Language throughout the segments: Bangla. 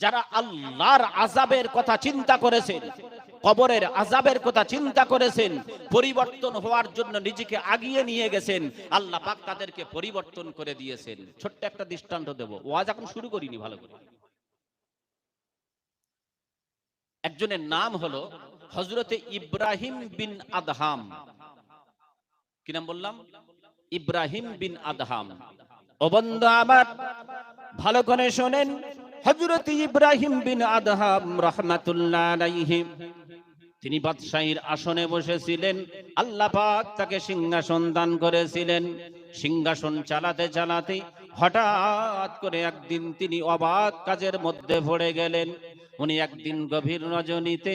যারা আল্লাহর আজাবের কথা চিন্তা করেছেন, কবরের আজাবের কথা চিন্তা করেছেন, পরিবর্তন হওয়ার জন্য নিজেকে আগিয়ে নিয়ে গেছেন, আল্লাহ পাক তাদেরকে পরিবর্তন করে দিয়েছেন। ছোট্ট একটা দৃষ্টান্ত দেব। ওয়াজ এখন শুরু করিনি ভালো করে। একজনের নাম হলো হজরতে ইব্রাহিম বিন আদহাম। কি নাম বললাম? ইব্রাহিম বিন আদহাম। ও বন্ধু আমার, ভালো করে শোনেন। হজরত ইব্রাহিম বিন আদহাম রহমাতুল্লাহ তিনি বাদশাহীর আসনে বসেছিলেন। আল্লাহ পাক তাকে সিংহাসন দান করেছিলেন। সিংহাসন চালাতে চালাতে হঠাৎ করে একদিন তিনি অবাক কাজের মধ্যে পড়ে গেলেন। উনি একদিন গভীর রজনীতে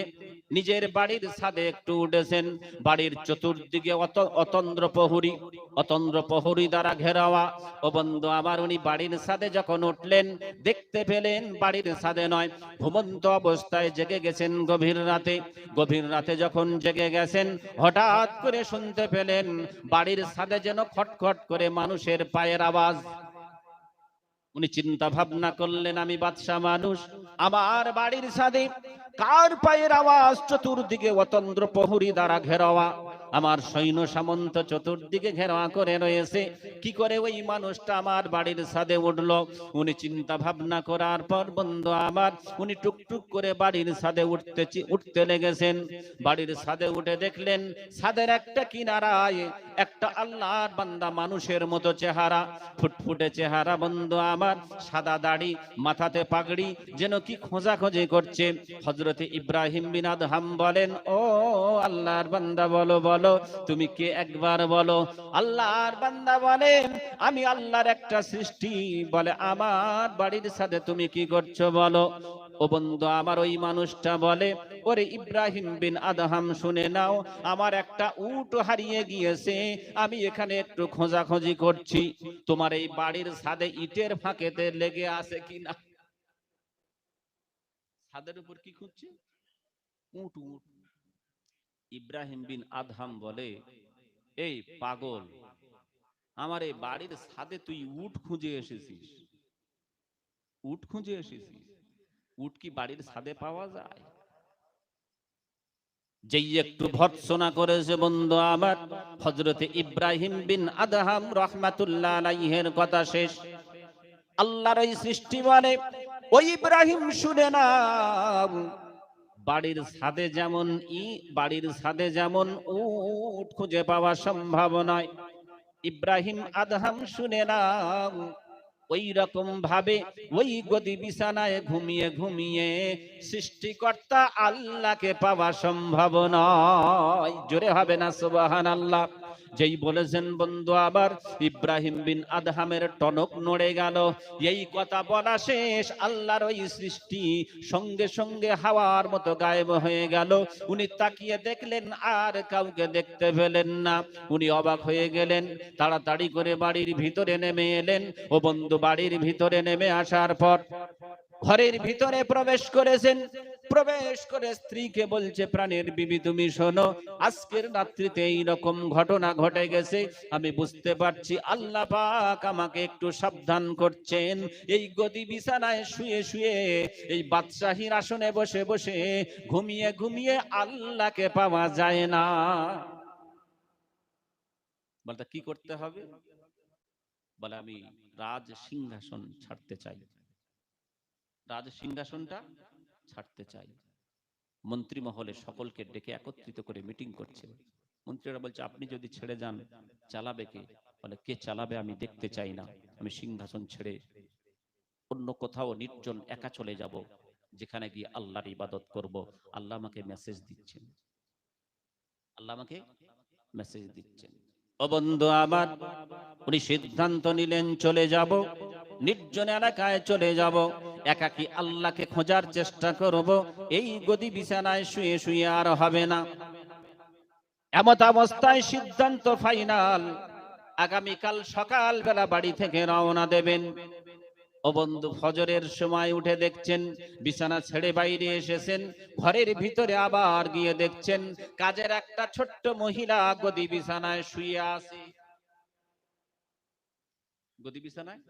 নিজের বাড়ির ছাদে একটু উঠেছেন। বাড়ির চতুর্দিকে অত অতন্দ্র প্রহরী অতন্দ্র প্রহরী দ্বারা ঘেরাওয়া। ও বন্ধু, আবার উনি বাড়ির ছাদে যখন উঠলেন, দেখতে পেলেন বাড়ির ছাদে নয়, ঘুমন্ত অবস্থায় জেগে গেছেন গভীর রাতে। গভীর রাতে যখন জেগে গেছেন, হঠাৎ করে শুনতে পেলেন বাড়ির ছাদে যেন খটখট করে মানুষের পায়ের আওয়াজ। উনি চিন্তা ভাবনা করলেন, আমি বাদশা মানুষ, আমার বাড়ির সাদে কার পায়ের আওয়াজ চতুর্দিকে অতন্দ্র প্রহরী দ্বারা ঘেরাওয়া? আমার সৈন্য সামন্ত চতুর্দিকে ঘেরাওয়া করে রয়েছে। কি করে ওই মানুষটা আমার বাড়ির ছাদে উঠল? উনি চিন্তা ভাবনা করার পর বন্ধু আমার, উনি টুকটুক করে বাড়ির ছাদে উঠতে উঠতে লেগেছেন। বাড়ির ছাদে উঠে দেখলেন ছাদের একটা কিনারায় একটা আল্লাহর বান্দা মানুষের মতো চেহারা। ফুটফুটে চেহারা বন্ধু আমার, সাদা দাড়ি, মাথাতে পাগড়ি, যেন কি খোঁজাখোঁজি করছে। হজরতে ইব্রাহিম বিনাদ হাম বলেন, ও আল্লাহর বান্দা, বলো বলো। তুমি কে একবার বলো? আল্লাহর বান্দা বলেন, আমি আল্লাহর একটা সৃষ্টি। বলে, আমার বাড়ির সাথে তুমি কি করছ বলো? ও বন্ধু, আমার ওই মানুষটা বলে, ওরে ইব্রাহিম বিন আদহাম, শুনে নাও, আমার একটা উট হারিয়ে গিয়েছে, আমি এখানে একটু খোঁজাখোঁজি করছি। তোমার এই বাড়ির ছাদে ইটের ফাঁকেতে লেগে আছে কিনা? ছাদের উপর কি খুঁজছে? উট উট। ইব্রাহিম বিন আদহাম বলে, এই পাগল, আমার এই বাড়ির ছাদে তুই উট খুঁজে এসেছিস। উট খুঁজে এসেছিস? উট কি বাড়ির ছাদে পাওয়া যায়? যেই একটু ভর্সনা করেছে বন্ধু আমার হজরতে ইব্রাহিম বিন আদহাম রহমাতুল্লাহ আলাইহের কথা শেষ। আল্লাহর এই সৃষ্টি মানে ওই ইব্রাহিম শুনে না বাড়ির ছাদে যেমন ই, বাড়ির ছাদে যেমন উট খুঁজে পাওয়া সম্ভব নয়। ইব্রাহিম আদহাম শুনে না ওই রকম ভাবে ওই গদি বিছানায় ঘুমিয়ে ঘুমিয়ে সৃষ্টিকর্তা আল্লাহকে পাওয়া সম্ভব নয়। জোরে হবে না সুবাহান আল্লাহ যেই বলেছেন বন্ধু আবার, ইব্রাহিম বিন আদহামের টনক নড়ে গেল। এই কথা বলা শেষ, আল্লাহর ওই সৃষ্টি সঙ্গে সঙ্গে হাওয়ার মতো গায়েব হয়ে গেল। উনি তাকিয়ে দেখলেন, আর কাউকে দেখতে পেলেন না। উনি অবাক হয়ে গেলেন, তাড়াতাড়ি করে বাড়ির ভিতরে নেমে এলেন ও বন্ধু বাড়ির ভিতরে নেমে আসার পর ঘরের ভিতরে প্রবেশ করেছেন। প্রবেশ করে স্ত্রীকে বলছে, প্রাণের বিবি, তুমি শোনো, আজকের রাত্রিতে এই রকম ঘটনা ঘটে গেছে। আমি বুঝতে পারছি, আল্লাহ পাক আমাকে একটু সাবধান করছেন। এই গদি বিছানায় শুয়ে শুয়ে, এই বাদশাহীর আসনে বসে বসে ঘুমিয়ে ঘুমিয়ে আল্লাহকে পাওয়া যায় না। বলতে, কি করতে হবে? বলে, আমি রাজ সিংহাসন ছাড়তে চাই। রাজ সিংহাসনটা ছাড়তে চাই। মন্ত্রী মহলে সকলকে ডেকে একত্রিত করে মিটিং করছে মন্ত্রীরা বলছে, আপনি যদি ছেড়ে যান, চালাবে কে? বলে, কে চালাবে আমি দেখতে চাই না, আমি সিংহাসন ছেড়ে অন্য কোথাও নির্জন একা চলে যাব, যেখানে গিয়ে আল্লাহর ইবাদত করব। আল্লাহ আমাকে মেসেজ দিচ্ছেন। আল্লাহ আমাকে মেসেজ দিচ্ছেন। বন্ধু আমার, উনি সিদ্ধান্ত নিলেন চলে যাব। নির্জন এলাকায় চলে যাব। একাকি আল্লাহকে খোঁজার চেষ্টা করব। এই গদি বিছানায় শুয়ে শুয়ে আর হবে না। এমত অবস্থায় সিদ্ধান্ত ফাইনাল। আগামীকাল সকাল বেলা বাড়ি থেকে রওনা দেবেন। ও বন্ধু, ফজরের সময় উঠে দেখছেন, বিছানা ছেড়ে বাইরে এসেছেন, ঘরের ভিতরে আবার গিয়ে দেখছেন, কাজের একটা ছোট্ট মহিলা গদি বিছানায় শুয়ে আছে। গদি বিছানায়?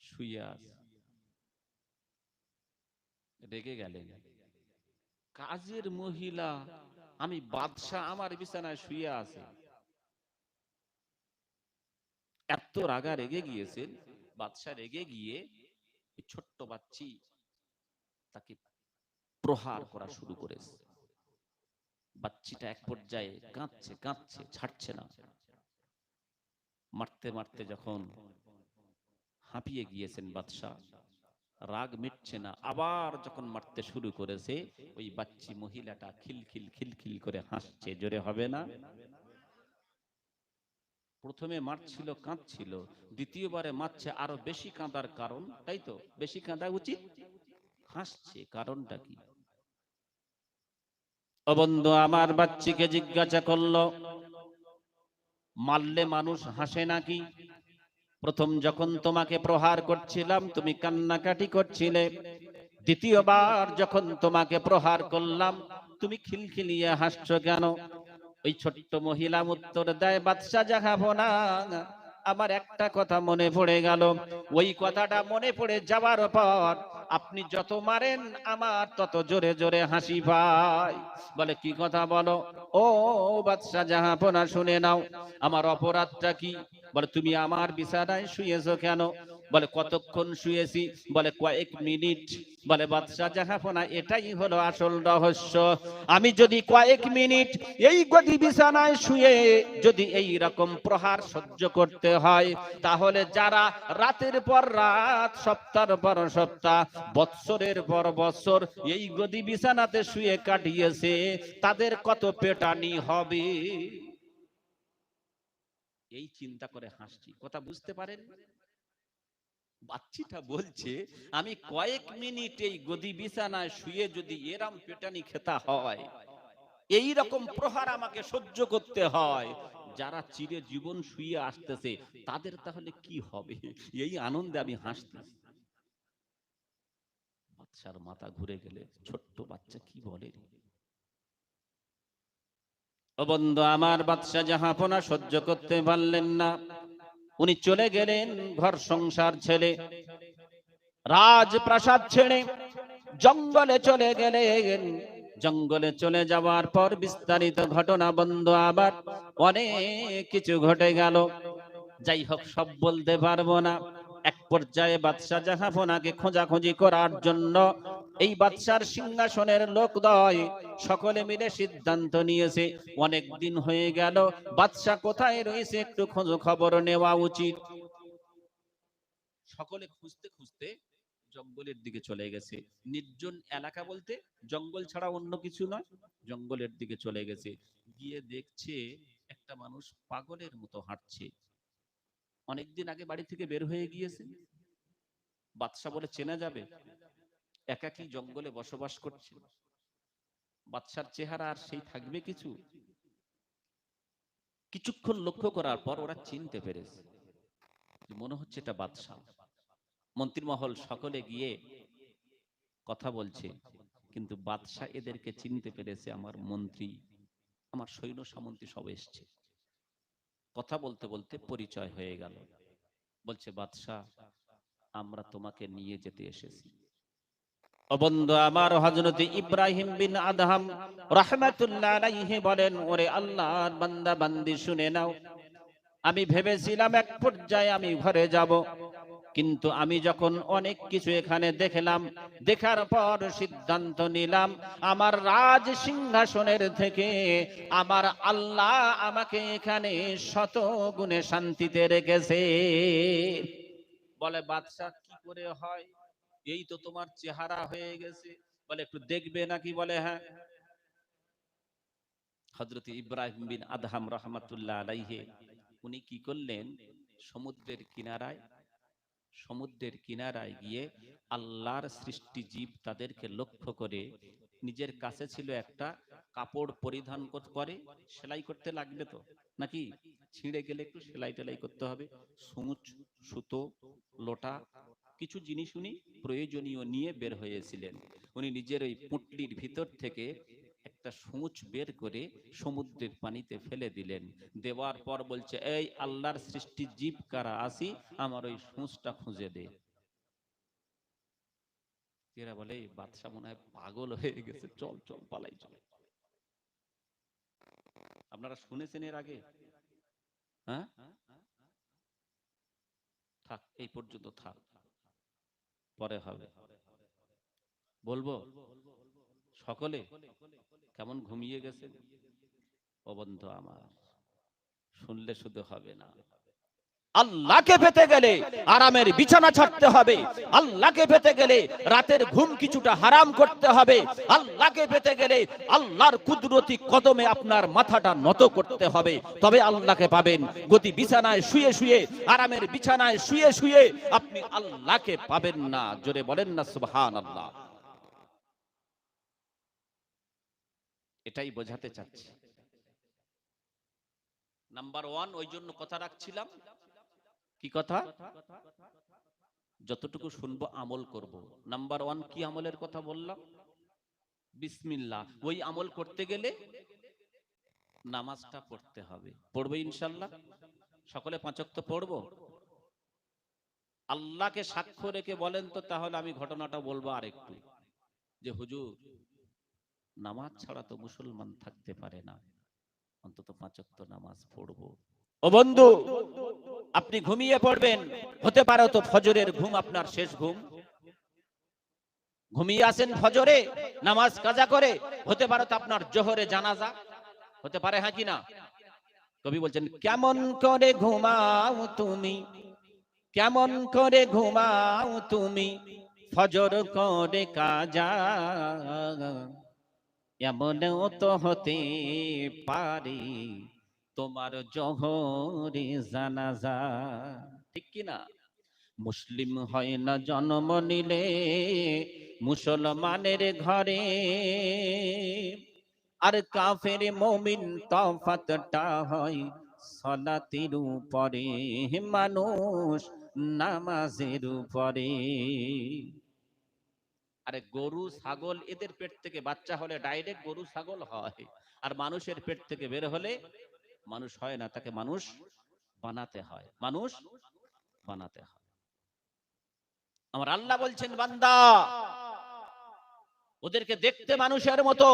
শুয়ে আছে। রেগে গেলেন। কাজের মহিলা, আমি বাদশাহ আমার বিছানায় শুয়ে আছে। এত রাগা রেগে গিয়েছেন বাদশাহ রেগে গিয়ে ছোট্ট বাচ্চি তাকে প্রহার করা শুরু করেছে। বাচ্চিটা এক পর্যায়ে কাঁদছে কাঁদছে, ছাড়ছে না। মারতে মারতে যখন হাঁপিয়ে গিয়েছেন বাদশাহ, রাগ মিটছে না। আবার যখন মারতে শুরু করেছে, ওই বাচ্চি মহিলাটা খিলখিল খিলখিল করে হাসছে, জোরে হবে না? প্রথমে মারছিল কাঁদছিল দ্বিতীয়বারে মারছে আরও বেশি কাঁদার কারণ, তাই তো? বেশি কাঁদা উচিত? হাসছে, কারণটা কি? ও বন্ধু, আমার বাচ্চিকে জিজ্ঞাসা করল, মারলে মানুষ হাসে নাকি? প্রথম যখন তোমাকে প্রহার করছিলাম, তুমি কান্নাকাটি করছিলে। দ্বিতীয়বার যখন তোমাকে প্রহার করলাম, তুমি খিলখিলিয়ে হাসছো কেন? ওই ছোট্ট মহিলা উত্তর দেয়, বাদশাহ জাহাবনা আমার একটা কথা মনে পড়ে গেল। ওই কথাটা মনে পড়ে যাওয়ার পর আপনি যত মারেন, আমার তত জোরে জোরে হাসি পায়। বলে, কি কথা বলো? ও বাদশাহ জাহাপনা শুনে নাও, আমার অপরাধটা কি? বলে, তুমি আমার বিছানায় শুয়েছো কেন? বলে, কতক্ষণ শুয়েছি? বলে, কয়েক মিনিট। বলে, বাদশাহ জাহাপনা এটাই হলো আসল রহস্য। আমি যদি কয়েক মিনিট এই গদি বিছানায় শুয়ে যদি এই রকম প্রহার সহ্য করতে হয়, তাহলে যারা রাতের পর রাত, সপ্তাহের পর সপ্তাহ, বৎসরের পর বৎসর এই গদি বিছানাতে শুয়ে কাটিয়েছে, তাদের কত পেটানি হবে? এই চিন্তা করে হাসছি। কথা বুঝতে পারেন? বাচ্চিটা বলছে আমি কয়েক মিনিট এই গদি বিছানায় শুয়ে যদি এরাম পেটানি খেতা হয় এই রকম প্রহার আমাকে সহ্য করতে হয়। যারা চিরে জীবন শুয়ে আসতেছে তাদের তাহলে কি হবে? এই আনন্দে আমি হাসতেছি বাচ্চার মাথা ঘুরে গেলে ছোট্ট বাচ্চা কি বলে? ও বন্ধু আমার বাচ্চা জাহাপনা সহ্য করতে পারলেন না উনি চলে গেলেন ঘর সংসার ছেড়ে। রাজপ্রাসাদ ছেড়ে জঙ্গলে চলে গেলেন। জঙ্গলে চলে যাওয়ার পর বিস্তারিত ঘটনা বন্ধ আবার অনেক কিছু ঘটে গেল। যাই হোক, সব বলতে পারব না। এক পর্যায়ে বাদশাহ জাহাফোনাকে খোঁজাখুঁজি করার জন্য এই বাচ্চার সিংহাসনের লোকদয় সকলে মিলে সিদ্ধান্ত নিয়েছে, অনেক দিন হয়ে গেল, বাচ্চা কোথায় রয়েছে একটু খোঁজ খবর নেওয়া উচিত। সকলে খুঁজতে খুঁজতে জঙ্গলের দিকে চলে গেছে। নির্জন এলাকা বলতে জঙ্গল ছাড়া অন্য কিছু নয়, জঙ্গলের দিকে চলে গেছে। গিয়ে দেখছে একটা মানুষ পাগলের মতো হাঁটছে। অনেকদিন আগে বাড়ি থেকে বের হয়ে গিয়েছে। বাদশাহ বলে, চেনা যাবে? একাকী জঙ্গলে বসবাস করছে বাদশার চেহারা আর সেই থাকবে কিছু? কিছুক্ষণ লক্ষ্য করার পর ওরা চিনতে পেরেছে মনে হচ্ছে এটা বাদশাহ। মন্ত্রীমহল সকলে গিয়ে কথা বলছে, কিন্তু বাদশাহ এদেরকে চিনতে পেরেছে আমার মন্ত্রী, আমার সৈন্য সামন্ত্রী সব এসছে। কথা বলতে বলতে পরিচয় হয়ে গেল। বলছে, বাদশাহ, আমরা তোমাকে নিয়ে যেতে এসেছি। আমার ইব্রাহিম বিন আদহাম বলেন, ওরে বান্দা, বান্দি শুনে নাও। আমি ভেবেছিলাম এক পর্যায়ে আমি ঘরে যাব, কিন্তু আমি যখন অনেক কিছু এখানে দেখলাম, দেখার পর সিদ্ধান্ত নিলাম, আমার রাজ সিংহাসনের থেকে আমার আল্লাহ আমাকে এখানে শত গুণে শান্তিতে রেখেছে। বলে, বাদশাহ, কি করে হয়? এই তো তোমার চেহারা হয়ে গেছে। বলে, একটু দেখবে নাকি? বলে হ্যাঁ। হজরত ইব্রাহিম বিন আদহাম রহমাতুল্লাহ আলাইহে, উনি কি করলেন? সমুদ্রের কিনারায় সমুদ্রের কিনারায় গিয়ে আল্লাহর সৃষ্টি জীব তাদেরকে লক্ষ্য করে নিজের কাছে ছিল একটা কাপড় পরিধান করে সেলাই করতে লাগবে তো? নাকি? ছিঁড়ে গেলে একটু সেলাই টেলাই করতে হবে। সূচ, সুতো, লোটা কিছু জিনিস উনি প্রয়োজনীয় নিয়ে বের হয়েছিলেন। উনি নিজের ওই পুটলির ভিতর থেকে একটা সূচ বের করে সমুদ্রের পানিতে ফেলে দিলেন। দেওয়ার পর বলছে, এই আল্লাহর সৃষ্টি জীব কারা? আসি, আমার ওই সূচটা খুঁজে দে। এরা বলে, "এই বাদশা মনে হয় পাগল হয়ে গেছে। চল চল, পালাই, চল। আপনারা শুনেছেন এর আগে? হ্যাঁ? থাক, এই পর্যন্ত থাক। পরে হবে। বলব সকলে কেমন ঘুমিয়ে গেছে ও বন্ধু আমার শুনলে শুধু হবে না। আল্লাহকে পেতে গেলে আরামের বিছানা ছাড়তে হবে। আল্লাহকে পেতে গেলে রাতের ঘুম কিছুটা হারাম করতে হবে। আল্লাহকে পেতে গেলে আল্লাহর কুদরতি কদমে আপনার মাথাটা নত করতে হবে। তবে আল্লাহকে পাবেন। গতি বিছানায় শুয়ে শুয়ে, আরামের বিছানায় শুয়ে শুয়ে আপনি আল্লাহকে পাবেন না। জোরে বলেন না সুবহান আল্লাহ এটাই বোঝাতে চাচ্ছি। নাম্বার ওয়ান, ওই জন্য কথা রাখছিলাম। কি কথা? যতটুকু শুনব আমল করব। নাম্বার ওয়ান কি আমলের কথা বললাম? বিসমিল্লাহ। ওই আমল করতে গেলে নামাজটা পড়তে হবে। পড়বে ইনশাল্লাহ? সকলে পাঁচক্ত পড়ব? আল্লাহকে সাক্ষ্য রেখে বলেন তো, তাহলে আমি ঘটনাটা বলব আরেকটু। যে হুজুর, নামাজ ছাড়া তো মুসলমান থাকতে পারে না। অন্তত পাঁচক্ত নামাজ পড়ব। ও বন্ধু, আপনি ঘুমিয়ে পড়বেন। হতে পারে তো ফজরের ঘুম আপনার শেষ ঘুম। ঘুমিয়ে আসেন ফজরে, নামাজ কাজা করে, হতে পারে তো আপনার জোহরে জানাজা। হতে পারে হ্যাঁ কি না? কবি বলছেন, কেমন করে ঘুমাও তুমি? কেমন করে ঘুমাও তুমি? ফজর করে কাজা এমনও তো হতে পারে। তোমার জহরে জানাজা। ঠিক কি না মুসলিম হয় না জন্ম নিলে মুসলমানের ঘরে। আর কাফের মমিন তফাতটা হয় সলাতির উপরে। মানুষ নামাজের উপরে। আরে গরু, ছাগল, এদের পেট থেকে বাচ্চা হলে ডাইরেক্ট গরু, ছাগল হয়। আর মানুষের পেট থেকে বের হলে মানুষ হয় না, তাকে মানুষ বানাতে হয়। মানুষ বানাতে হয়। আমার আল্লাহ বলছেন, বান্দা, ওদেরকে দেখতে মানুষের মতো,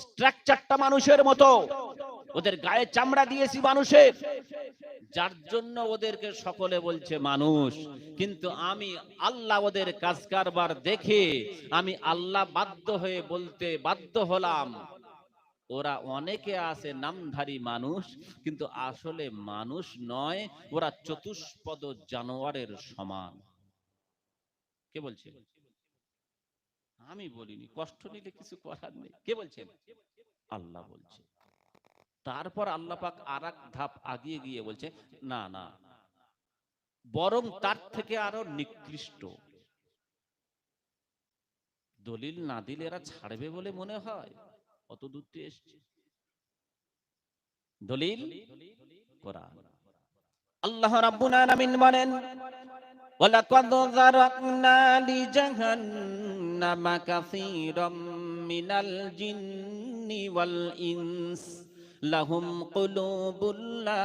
স্ট্রাকচারটা মানুষের মতো, ওদের গায়ে চামড়া দিয়েছি মানুষের, যার জন্য ওদেরকে সকলে বলছে মানুষ। কিন্তু আমি আল্লাহ ওদের কাজ কারবার দেখে, আমি আল্লাহ বাধ্য হয়ে বলতে বাধ্য হলাম। ওরা অনেকে আছে নামধারী মানুষ, কিন্তু আসলে মানুষ নয়, ওরা চতুষ্পদ জানোয়ারের সমান। কে বলছে? আমি বলিনি, কষ্ট নিলে কিছু করার নেই। কে বলছেন আল্লাহ বলছে। তারপর আল্লাহ পাক আর ধাপ আগিয়ে গিয়ে বলছে, না না, বরং তার থেকে আরও নিকৃষ্ট। দলিল না দিলে এরা ছাড়বে বলে মনে হয়। অত দূর থেকে এসছে দলিল? কোরআন। আল্লাহ রাব্বুল আলামিন বলেন, ওয়ালাকাদ যারাকনা লিজাহান্নামা কাসীরাম মিনাল জিন্নি ওয়াল ইনস, লাহুম কুলুবুল লা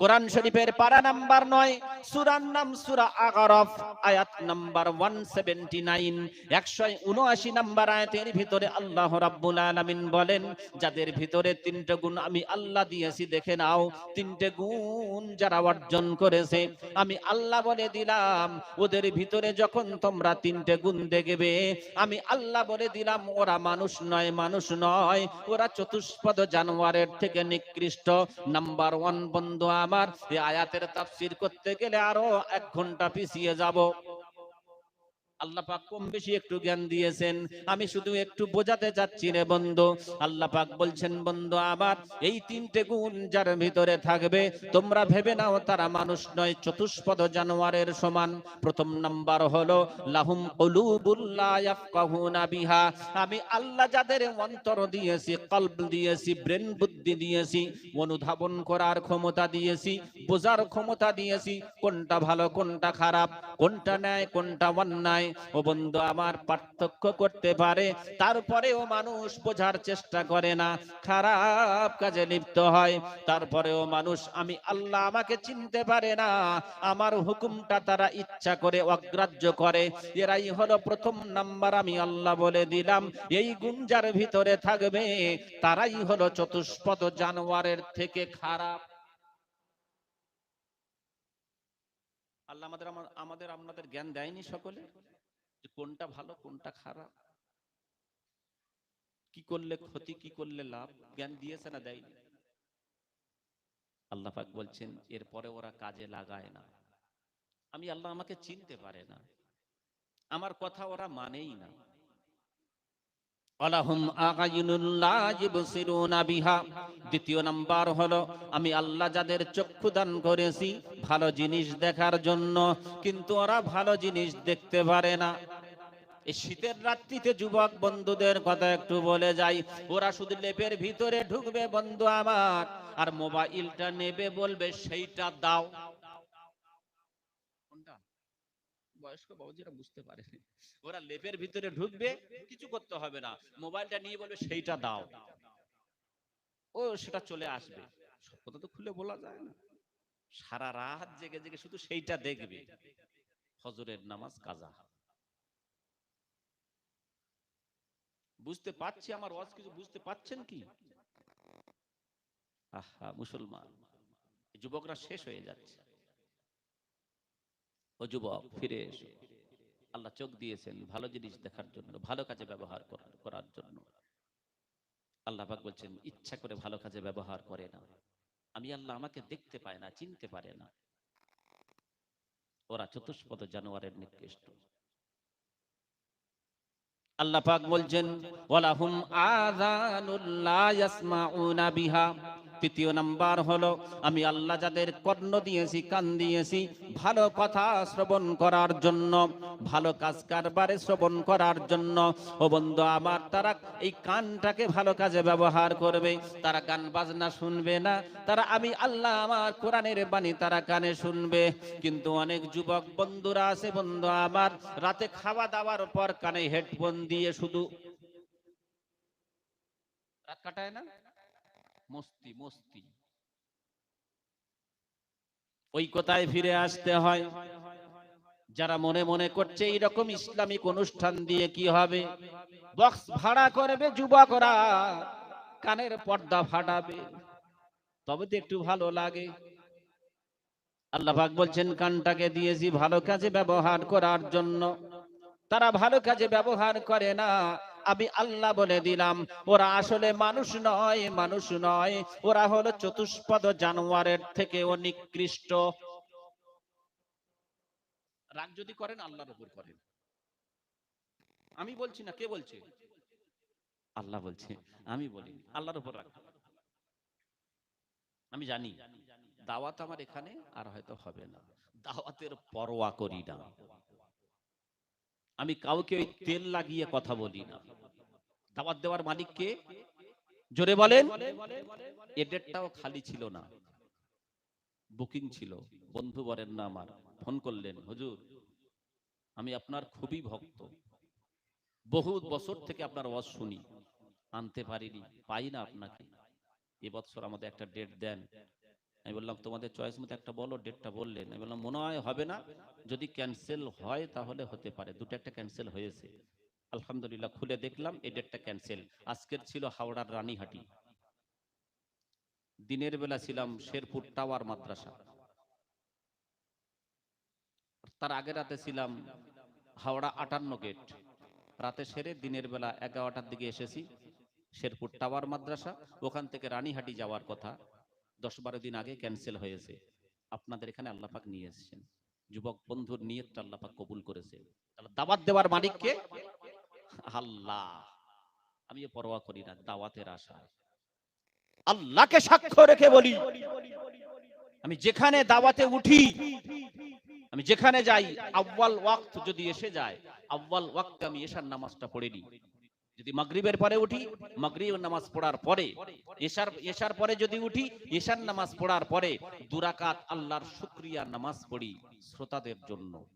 কোরআন শরীফের পারা নাম্বার নয়, সুরার নাম সুরা আগারফ, আয়াত নাম্বার ওয়ান সেভেন্টি নাইন একশো উনআশি নাম্বার আয়াতের ভিতরে আল্লাহ রাব্বুল আলামিন বলেন, যাদের ভিতরে তিনটে গুণ আমি আল্লাহ দিয়েছি, দেখে নাও, তিনটে গুণ যারা অর্জন করেছে, আমি আল্লাহ বলে দিলাম, ওদের ভিতরে যখন তোমরা তিনটে গুণ দেখবে, আমি আল্লাহ বলে দিলাম, ওরা মানুষ নয় মানুষ নয়, ওরা চতুষ্পদ জানোয়ারের থেকে নিকৃষ্ট, নাম্বার ওয়ান বন্ধু আমার এই আয়াতের তাফসির করতে গেলে আরও এক ঘণ্টা পিছিয়ে যাব। আল্লাহ পাক কম বেশি একটু জ্ঞান দিয়েছেন। আমি শুধু একটু বোঝাতে চাচ্ছি রে বন্ধু, আল্লাহ পাক বলছেন, বন্ধু, আবার এই তিনটে গুণ যার ভিতরে থাকবে, তোমরা ভেবে নাও, তারা মানুষ নয়, চতুষ্পদ জানোয়ারের সমান। প্রথম নাম্বার হলো, লাহুম বিহা। আমি আল্লাহ যাদের অন্তর দিয়েছি কলব দিয়েছি, ব্রেন বুদ্ধি দিয়েছি, অনুধাবন করার ক্ষমতা দিয়েছি, বোঝার ক্ষমতা দিয়েছি, কোনটা ভালো, কোনটা খারাপ, কোনটা ন্যায়, কোনটা অন্যায় ও বন্ধু, আমার পার্থক্য করতে পারে, তারপরেও মানুষ বোঝার চেষ্টা করে না, খারাপ কাজে লিপ্ত হয়, তারপরেও মানুষ, আমি আল্লাহ আমাকে চিনতে পারে না, আমার হুকুমটা তারা ইচ্ছা করে অগ্রাহ্য করে, এরাই হলো প্রথম নাম্বার আমি আল্লাহ বলে দিলাম, এই গুঞ্জার ভিতরে থাকবে, তারাই হলো চতুষ্পদ জানোয়ারের থেকে খারাপ। আল্লাহ আমাদের আমাদের আপনাদের জ্ঞান দেয়নি সকলে? যে কোনটা ভালো, কোনটা খারাপ? কি করলে ক্ষতি, কি করলে লাভ? জ্ঞান দিয়েছে না দেয় আল্লাহ পাক বলছেন, এরপরে ওরা কাজে লাগায় না। আমি আল্লাহ আমাকে চিনতে পারে না। আমার কথা ওরা মানেই না। দ্বিতীয় নাম্বার হলো, আমি আল্লাহ যাদের চক্ষু দান করেছি, ভালো জিনিস দেখার জন্য, কিন্তু ওরা ভালো জিনিস দেখতে পারে না। এই শীতের রাত্রিতে যুবক বন্ধুদের কথা একটু বলে যাই, ওরা শুধু লেপের ভিতরে ঢুকবে বন্ধু আমার, আর মোবাইলটা নেবে বলবে, সেইটা দাও কোনটা বয়স্ক বাবুজিরা বুঝতে পারে। ওরা লেপের ভিতরে ঢুকবে, কিছু করতে হবে না। মোবাইলটা নিয়ে বলবে, সেইটা দাও। ও সেটা চলে আসবে। সব কথা তো খুলে বলা যায় না। সারা রাত জেগে জেগে শুধু সেইটা দেখবে। ফজরের নামাজ, কাজা। বুঝতে পারছি আমার ওয়াজ, কিছু বুঝতে পাচ্ছেন কি? আহা, মুসলমান। যুবকরা শেষ হয়ে যাচ্ছে। ও যুবক ফিরে এসো আল্লাহ চোখ দিয়েছেন ভালো জিনিস দেখার জন্য, ভালো কাজে ব্যবহার করার- জন্য। আল্লাহ পাক বলছেন, ইচ্ছা করে ভালো কাজে ব্যবহার করে না। আমি আল্লাহ আমাকে দেখতে পায় না, চিনতে পারে না। ওরা চতুষ্পদ জানোয়ারের নিকৃষ্ট। আল্লাহ পাক বলছেন, ওয়ালাহুম আযানুল লা ইয়াসমাউনা বিহা। তৃতীয় নাম্বার হলো, আমি আল্লাহ যাদের কর্ণ দিয়েছি, কান দিয়েছি, ভালো কথা শ্রবণ করার জন্য, ভালো কাজ কারবারে শ্রবণ করার জন্য। ও বন্ধু আমার, তারা এই কানটাকে ভালো কাজে ব্যবহার করবে। তারা গান বাজনা শুনবে না। তারা, আমি আল্লাহ আমার কোরআনের বাণী তারা কানে শুনবে। কিন্তু অনেক যুবক বন্ধুরা আছে, বন্ধু আমার, রাতে খাওয়া দাওয়ার পর কানে হেডফোন দিয়ে শুধু রাত কাটায় না? মস্তি মস্তি। ওই কথায় ফিরে আসতে হয়? যারা মনে মনে করছে এইরকম ইসলামিক অনুষ্ঠান দিয়ে কি হবে? বক্স ভাড়া করবে যুবকরা কানের পর্দা ফাটাবে। তবে তো একটু ভালো লাগে। আল্লাহ বলছেন কানটাকে দিয়েছি ভালো কাজে ব্যবহার করার জন্য। তারা ভালো কাজে ব্যবহার করে না। আমি আল্লাহ বলে দিলাম, ওরা আসলে মানুষ নয় মানুষ নয়। ওরা হলো চতুষ্পদ জানোয়ারের থেকে ও নিকৃষ্ট রাগ যদি করেন, আল্লাহর উপর করেন। আমি বলছি না, কে বলছে? আল্লাহ বলছে, আমি বলি আল্লাহর উপর রাখ আমি জানি, দাওয়াত আমার এখানে, আর হয়তো হবে না। দাওয়াতের পরোয়া করি না। আমি কাউকে ওই তেল লাগিয়ে কথা বলি না। দাওয়াত দেওয়ার মালিককে জোরে বলেন। এ ডেটটাও খালি ছিল না। বুকিং ছিল। বন্ধু বলেন না আমার। ফোন করলেন, হুজুর, আমি আপনার খুবই ভক্ত। বহু বছর থেকে আপনার ওয়াজ শুনি। আনতে পারিনি, পাই না আপনাকে। এবছর আমাদের একটা ডেট দেন। আমি বললাম, তোমাদের চয়েস মতো একটা বলো ডেটটা বললেন আমি বললাম, মনে হয় হবে না। যদি ক্যান্সেল হয় তাহলে হতে পারে। দুটো একটা ক্যান্সেল হয়েছে। আলহামদুলিল্লাহ, খুলে দেখলাম, এই ডেটটা ক্যান্সেল আজকের ছিল হাওড়ার রানীহাটি। দিনের বেলা ছিলাম শেরপুর টাওয়ার মাদ্রাসা। তার আগে রাতে ছিলাম হাওড়া আটান্ন গেট। রাতে সেরে দিনের বেলা এগারোটার দিকে এসেছি শেরপুর টাওয়ার মাদ্রাসা। ওখান থেকে রানীহাটি যাওয়ার কথা। দশ বারো দিন আগে ক্যান্সেল হয়েছে। আপনাদের এখানে আল্লাহ পাক নিয়ে এসেছেন। যুবক বন্ধুর নিয়তটা আল্লাহ পাক কবুল করেছে। তাহলে দাওয়াত দেওয়ার মালিককে আল্লাহ। আমি পরোয়া করি না, দাওয়াতের আশা। আল্লাহকে সাক্ষ্য রেখে বলি, আমি যেখানে দাওয়াতে উঠি, আমি যেখানে যাই আব্বাল ওয়াক্ত যদি এসে যায় আব্বাল ওয়াক্তে আমি এশার নামাজটা পড়ে নিই। যদি মাগরিবের পরে উঠি, মাগরিব নামাজ পড়ার পরে, এশার এশার পরে যদি উঠি, এশার নামাজ পড়ার পরে দুরাকাত আল্লাহর শুকরিয়া নামাজ পড়ি শ্রোতাদের জন্য।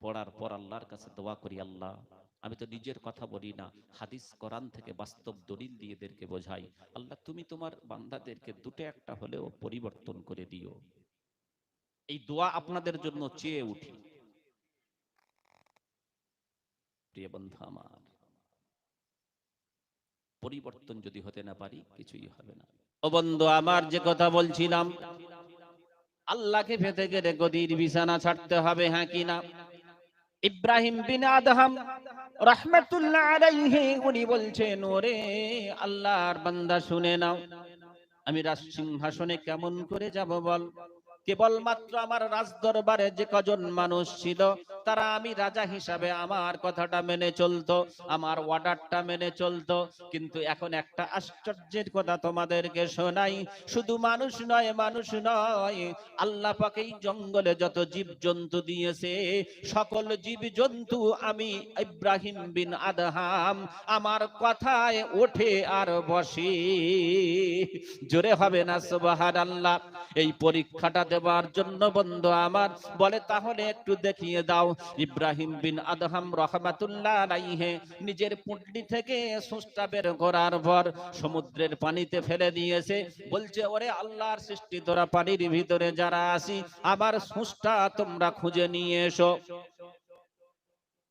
পড়ার পর আল্লাহর কাছে দোয়া করি, আল্লাহ, আমি তো নিজের কথা বলি না, হাদিস কোরআন থেকে বাস্তব দলিল দিয়ে এদেরকে বোঝাই। আল্লাহ, তুমি তোমার বান্দাদেরকে দুটো একটা হলেও পরিবর্তন করে দিও। এই দোয়া আপনাদের জন্য চেয়ে উঠি। প্রিয় বন্ধু আমার। পরিবর্তন যদি হতে না পারি, কিছুই হবে না। ও বন্ধু, আমার যে কথা বলছিলাম, আল্লাহকে পেতে গেলে গদির বিছানা ছাড়তে হবে হ্যাঁ কি না? ইব্রাহিম বিন আদহাম রহমতুল্লাহ আলাইহি, উনি বলছেন, ওরে আল্লাহর বান্দা, শুনে নাও। আমি রাজ সিংহাসনে কেমন করে যাব বল? কেবলমাত্র আমার রাজ দরবারে যে কজন মানুষ ছিল তারা আমি রাজা হিসাবে আমার কথাটা মেনে চলতো, আমার অর্ডারটা মেনে চলতো। কিন্তু এখন একটা আশ্চর্যের কথা তোমাদেরকে শোনাই, শুধু মানুষ নয় মানুষ নয়, আল্লাহ পাকেই জঙ্গলে যত জীব জন্তু দিয়েছে, সকল জীব জন্তু আমি ইব্রাহিম বিন আদহাম, আমার কথায় ওঠে আর বসে। জোরে হবে না সুবাহান আল্লাহ এই পরীক্ষাটা দেওয়ার জন্য বন্ধু আমার, বলে তাহলে একটু দেখিয়ে দাও। ইব্রাহিম বিন আদহাম রহমাতুল্লাহ আলাইহে নিজের পুটলি থেকে সুষ্টা বের করার পর সমুদ্রের পানিতে ফেলে দিয়েছে। বলছে, ওরে আল্লাহর সৃষ্টি, তোরা পানির ভিতরে যারা আসি আবার সুষ্টা তোমরা খুঁজে নিয়ে এসো।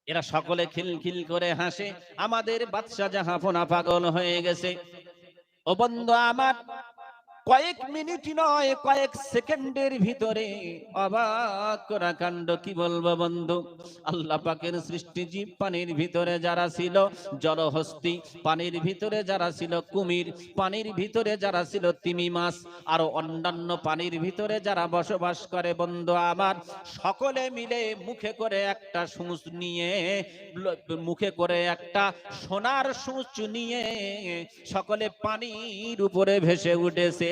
এরা সকলে খিলখিল করে হাসে, আমাদের বাদশা জাহাফোনা পাগল হয়ে গেছে। ও বন্ধু আমার কয়েক মিনিট নয়, কয়েক সেকেন্ডের ভিতরে অবাক করা কাণ্ড, কি বলব বন্ধু? আল্লাহ পাকের সৃষ্টি জীব পানির ভিতরে যারা ছিল জলহস্তি পানির ভিতরে যারা ছিল, কুমির পানির ভিতরে যারা ছিল, তিমি মাছ, আরও অন্যান্য পানির ভিতরে যারা বসবাস করে বন্ধু আমার, সকলে মিলে মুখে করে একটা সূচ নিয়ে, মুখে করে একটা সোনার সূচ নিয়ে, সকলে পানির উপরে ভেসে উঠেছে।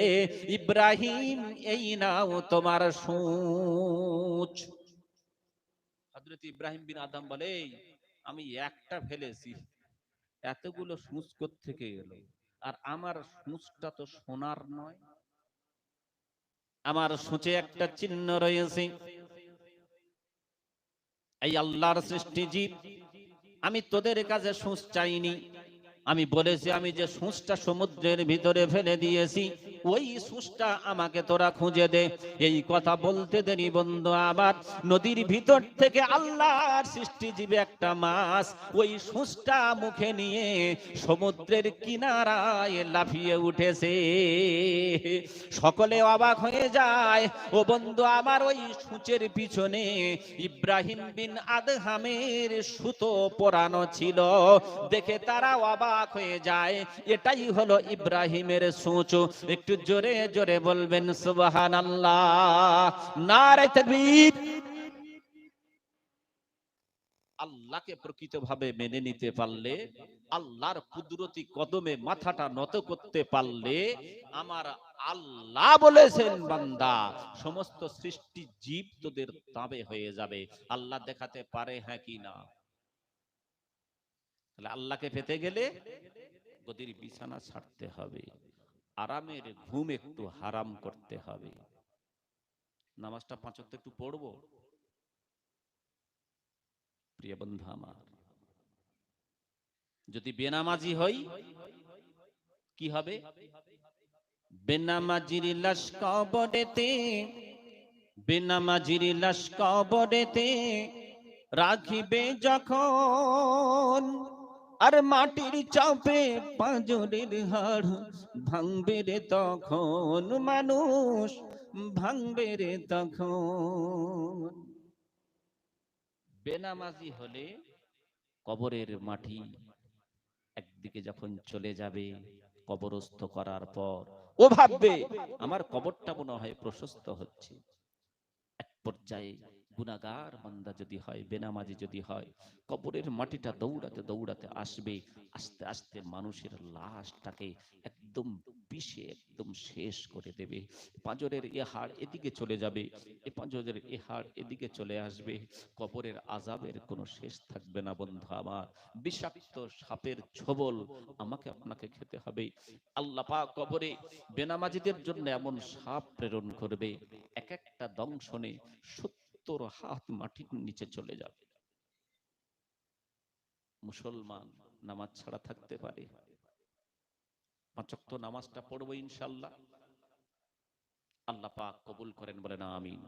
ইব্রাহিম, এই নাও তোমার সূচ। হযরত ইব্রাহিম বিন আদম বলে আমি একটা ফেলেছি। এতগুলো সূচ থেকে এলো? আর আমার সূচটা তো সোনার নয়। আমার সূচে একটা চিহ্ন রয়েছে। এই আল্লাহর সৃষ্টি জীব, আমি তোদের কাছে সূচ চাইনি। আমি বলেছি, আমি যে সূচটা সমুদ্রের ভিতরে ফেলে দিয়েছি ওই সূচটা আমাকে তোরা খুঁজে দে। এই কথা বলতে দেরি বন্ধু আমার নদীর ভিতর থেকে আল্লাহর সৃষ্টিজীবী একটা মাছ, ওই সূচটা মুখে নিয়ে সমুদ্রের কিনারায় লাফিয়ে উঠেছে। সকলে অবাক হয়ে যায়, ও বন্ধু, আমার ওই সূচের পিছনে ইব্রাহিম বিন আদহামের সুতো পরানো ছিল। দেখে তারা অবাক হয়ে যায়, এটাই হলো ইব্রাহিমের সূচ। একটু জোরে জোরে বলবেন সুবহান আল্লাহ নারে তাকবীর। আল্লাহকে প্রকৃতভাবে মেনে নিতে পারলে, আল্লাহর কুদরতি কদমে মাথাটা নত করতে পারলে, আমার আল্লাহ বলেছেন, বান্দা, সমস্ত সৃষ্টি জীব তোদের তাবে হয়ে যাবে। আল্লাহ দেখাতে পারে হ্যাঁ কি না? আল্লাহকে পেতে গেলে গদির বিছানা ছাড়তে হবে। আরামের ঘুম একটু হারাম করতে হবে। নামাজটা পাঁচক একটু পড়ব? প্রিয় বন্ধু আমার, যদি বেনামাজি হই, কি হবে? বেনামাজির লাশ বেনামাজির লাশ রাখিবে যখন আর মাটির চাপে পাঁজরের হাড় ভাঙবে রে তখন মানুষ, ভাঙবে রে তখন। বেনামাজি হলে কবরের মাটি একদিকে যখন চলে যাবে কবরস্থ করার পর, ও ভাববে, আমার কবরটা মনে হয় প্রশস্ত হচ্ছে। এক পর্যায়ে গুনাগার বান্দা যদি হয়, বেনামাজি যদি হয়, কবরের মাটিটা দৌড়াতে দৌড়াতে আসবে, আস্তে আস্তে মানুষের লাশটাকে একদম বিষে একদম শেষ করে দেবে। পাঁজরের এ হাড় এদিকে চলে যাবে, এ পাঁজরের এ হাড় এদিকে চলে আসবে। কবরের আজাবের কোনো শেষ থাকবে না বন্ধু আমার। বিষাক্ত সাপের ছবল আমাকে আপনাকে খেতে হবে। আল্লাহ পাক কবরে বেনামাজিদের জন্য এমন সাপ প্রেরণ করবে। এক একটা দংশনে সত্তর হাত মাটির নিচে চলে যাবে। মুসলমান নামাজ ছাড়া থাকতে পারে। পাঁচক্ত নামাজটা পড়ব ইনশাল্লাহ আল্লাহ পাক কবুল করেন, বলেন আমিন।